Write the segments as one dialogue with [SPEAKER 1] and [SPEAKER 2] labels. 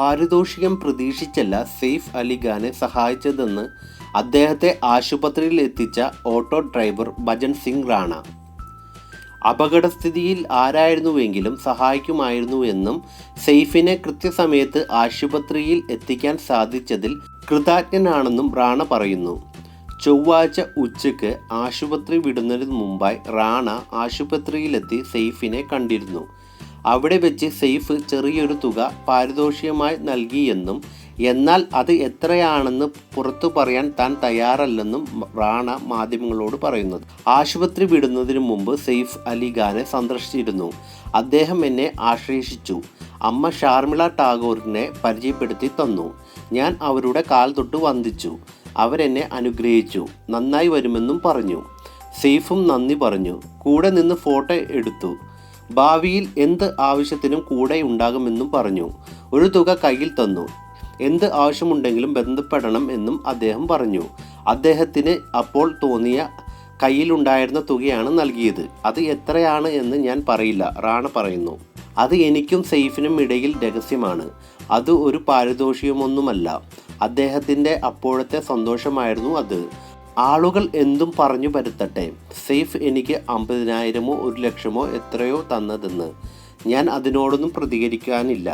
[SPEAKER 1] പാരിതോഷികം പ്രതീക്ഷിച്ചല്ല സെയ്ഫ് അലിഖാനെ സഹായിച്ചതെന്ന് അദ്ദേഹത്തെ ആശുപത്രിയിൽ എത്തിച്ച ഓട്ടോ ഡ്രൈവർ ഭജൻ സിംഗ് റാണ. അപകടസ്ഥിതിയിൽ ആരായിരുന്നുവെങ്കിലും സഹായിക്കുമായിരുന്നു എന്നും സെയ്ഫിനെ കൃത്യസമയത്ത് ആശുപത്രിയിൽ എത്തിക്കാൻ സാധിച്ചതിൽ കൃതജ്ഞനാണെന്നും റാണ പറയുന്നു. ചൊവ്വാഴ്ച ഉച്ചയ്ക്ക് ആശുപത്രി വിടുന്നതിന് മുമ്പായി റാണ ആശുപത്രിയിലെത്തി സെയ്ഫിനെ കണ്ടിരുന്നു. അവിടെ വെച്ച് സെയ്ഫ് ചെറിയൊരു തുക പാരിതോഷികമായി നൽകിയെന്നും എന്നാൽ അത് എത്രയാണെന്ന് പുറത്തു പറയാൻ താൻ തയ്യാറല്ലെന്നും റാണ മാധ്യമങ്ങളോട് പറയുന്നത്. ആശുപത്രി വിടുന്നതിന് മുമ്പ് സെയ്ഫ് അലി ഖാനെ സന്ദർശിച്ചിരുന്നു. അദ്ദേഹം എന്നെ ആശ്ലേഷിച്ചു അമ്മ ഷാർമിള ടാഗോറിനെ പരിചയപ്പെടുത്തി തന്നു. ഞാൻ അവരുടെ കാൽ തൊട്ട് വന്ദിച്ചു. അവരെന്നെ അനുഗ്രഹിച്ചു. നന്നായി വരുമെന്നും പറഞ്ഞു. സെയ്ഫും നന്ദി പറഞ്ഞു. കൂടെ നിന്ന് ഫോട്ടോ എടുത്തു. ഭാവിയിൽ എന്ത് ആവശ്യത്തിനും കൂടെ ഉണ്ടാകുമെന്നും പറഞ്ഞു. ഒരു തുക കയ്യിൽ തന്നു. എന്ത് ആവശ്യമുണ്ടെങ്കിലും ബന്ധപ്പെടണം എന്നും അദ്ദേഹം പറഞ്ഞു. അദ്ദേഹത്തിന് അപ്പോൾ തോന്നിയ കയ്യിലുണ്ടായിരുന്ന തുകയാണ് നൽകിയത്. അത് എത്രയാണ് എന്ന് ഞാൻ പറയില്ല റാണ പറയുന്നു. അത് എനിക്കും സെയ്ഫിനും ഇടയിൽ രഹസ്യമാണ്. അത് ഒരു പാരിതോഷികമൊന്നുമല്ല. അദ്ദേഹത്തിന്റെ അപ്പോഴത്തെ സന്തോഷമായിരുന്നു അത്. ആളുകൾ എന്തും പറഞ്ഞു വരുത്തട്ടെ സെയ്ഫ് എനിക്ക് അമ്പതിനായിരമോ ഒരു ലക്ഷമോ എത്രയോ തന്നതെന്ന് ഞാൻ അതിനോടൊന്നും പ്രതികരിക്കാനില്ല.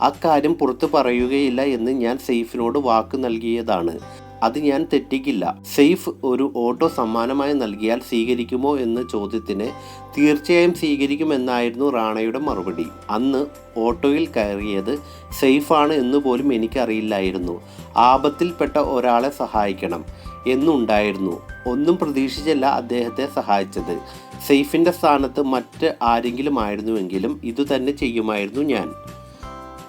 [SPEAKER 1] അക്കാര്യം പുറത്തു പറയുകയില്ല എന്ന് ഞാൻ സെയ്ഫിനോട് വാക്ക് നൽകിയതാണ്. അത് ഞാൻ തെറ്റിക്കില്ല. സെയ്ഫ് ഒരു ഓട്ടോ സമ്മാനമായി നൽകിയാൽ സ്വീകരിക്കുമോ എന്ന ചോദ്യത്തിന് തീർച്ചയായും സ്വീകരിക്കുമെന്നായിരുന്നു റാണയുടെ മറുപടി. അന്ന് ഓട്ടോയിൽ കയറിയത് സെയ്ഫാണ് എന്ന് പോലും എനിക്കറിയില്ലായിരുന്നു. ആപത്തിൽപ്പെട്ട ഒരാളെ സഹായിക്കണം. എന്നുണ്ടായിരുന്നു. ഒന്നും പ്രതീക്ഷിച്ചല്ല അദ്ദേഹത്തെ സഹായിച്ചത്. സെയ്ഫിന്റെ സ്ഥാനത്ത് മറ്റ് ആരെങ്കിലും ആയിരുന്നുവെങ്കിലും ഇതുതന്നെ ചെയ്യുമായിരുന്നു ഞാൻ.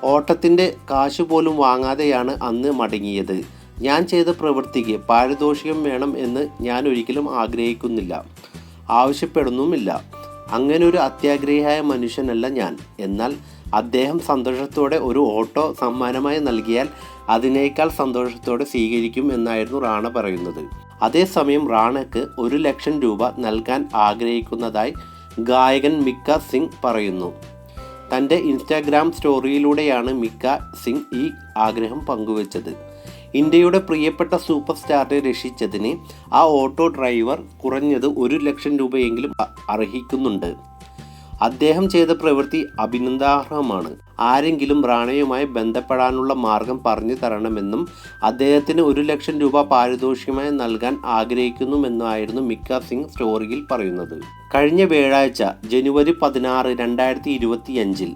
[SPEAKER 1] ഓട്ടത്തിന്റെ കാശ് പോലും വാങ്ങാതെയാണ് അന്ന് മടങ്ങിയത്. ഞാൻ ചെയ്ത പ്രവൃത്തിക്ക് പാരിതോഷികം വേണം എന്ന് ഞാൻ ഒരിക്കലും ആഗ്രഹിക്കുന്നില്ല. ആവശ്യപ്പെടുന്നുമില്ല. അങ്ങനെ ഒരു അത്യാഗ്രഹിയായ മനുഷ്യനല്ല ഞാൻ. എന്നാൽ അദ്ദേഹം സന്തോഷത്തോടെ ഒരു ഓട്ടോ സമ്മാനമായി നൽകിയാൽ അതിനേക്കാൾ സന്തോഷത്തോടെ സ്വീകരിക്കും എന്നായിരുന്നു റാണ പറയുന്നത്. അതേസമയം റാണയ്ക്ക് ഒരു ലക്ഷം രൂപ നൽകാൻ ആഗ്രഹിക്കുന്നതായി ഗായകൻ മിക്ക സിംഗ് പറയുന്നു. തന്റെ ഇൻസ്റ്റാഗ്രാം സ്റ്റോറിയിലൂടെയാണ് മിക്ക സിംഗ് ഈ ആഗ്രഹം പങ്കുവച്ചത്. ഇന്ത്യയുടെ പ്രിയപ്പെട്ട സൂപ്പർ സ്റ്റാറിനെ രക്ഷിച്ചതിന് ആ ഓട്ടോ ഡ്രൈവർ കുറഞ്ഞത് ഒരു ലക്ഷം രൂപയെങ്കിലും അർഹിക്കുന്നുണ്ട്. അദ്ദേഹം ചെയ്ത പ്രവൃത്തി അഭിനന്ദാർഹമാണ്. ആരെങ്കിലും റാണയുമായി ബന്ധപ്പെടാനുള്ള മാർഗം പറഞ്ഞു തരണമെന്നും അദ്ദേഹത്തിന് ഒരു ലക്ഷം രൂപ പാരിതോഷികമായി നൽകാൻ ആഗ്രഹിക്കുന്നുവെന്നായിരുന്നു മിക്ക സിംഗ് സ്റ്റോറിയിൽ പറയുന്നത്. കഴിഞ്ഞ വ്യാഴാഴ്ച ജനുവരി പതിനാറ് രണ്ടായിരത്തി ഇരുപത്തിയഞ്ചിൽ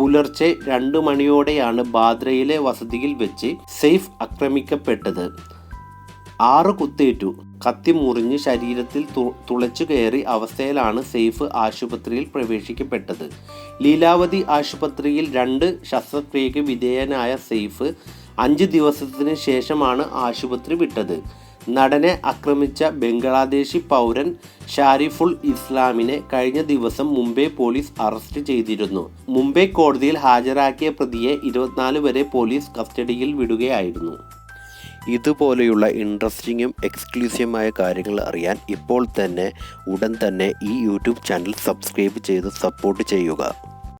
[SPEAKER 1] പുലർച്ചെ രണ്ട് മണിയോടെയാണ് ബാദ്രയിലെ വസതിയിൽ വെച്ച് സെയ്ഫ് ആക്രമിക്കപ്പെട്ടത്. ആറ് കുത്തേറ്റു. കത്തി മുറിഞ്ഞ് ശരീരത്തിൽ തുളച്ചു കയറി അവസ്ഥയിലാണ് സെയ്ഫ് ആശുപത്രിയിൽ പ്രവേശിക്കപ്പെട്ടത്. ലീലാവതി ആശുപത്രിയിൽ രണ്ട് ശസ്ത്രക്രിയയ്ക്ക് വിധേയനായ സെയ്ഫ് അഞ്ച് ദിവസത്തിന് ശേഷമാണ് ആശുപത്രി വിട്ടത്. നടനെ ആക്രമിച്ച ബംഗ്ലാദേശി പൗരൻ ഷാരിഫുൾ ഇസ്ലാമിനെ കഴിഞ്ഞ ദിവസം മുംബൈ പോലീസ് അറസ്റ്റ് ചെയ്തിരുന്നു. മുംബൈ കോടതിയിൽ ഹാജരാക്കിയ പ്രതിയെ ഇരുപത്തിനാല് വരെ പോലീസ് കസ്റ്റഡിയിൽ വിടുകയായിരുന്നു. ഇതുപോലെയുള്ള ഇൻട്രസ്റ്റിങ്ങും എക്സ്ക്ലൂസീവുമായ കാര്യങ്ങൾ അറിയാൻ ഇപ്പോൾ തന്നെ ഉടൻ തന്നെ ഈ യൂട്യൂബ് ചാനൽ സബ്സ്ക്രൈബ് ചെയ്ത് സപ്പോർട്ട് ചെയ്യുക.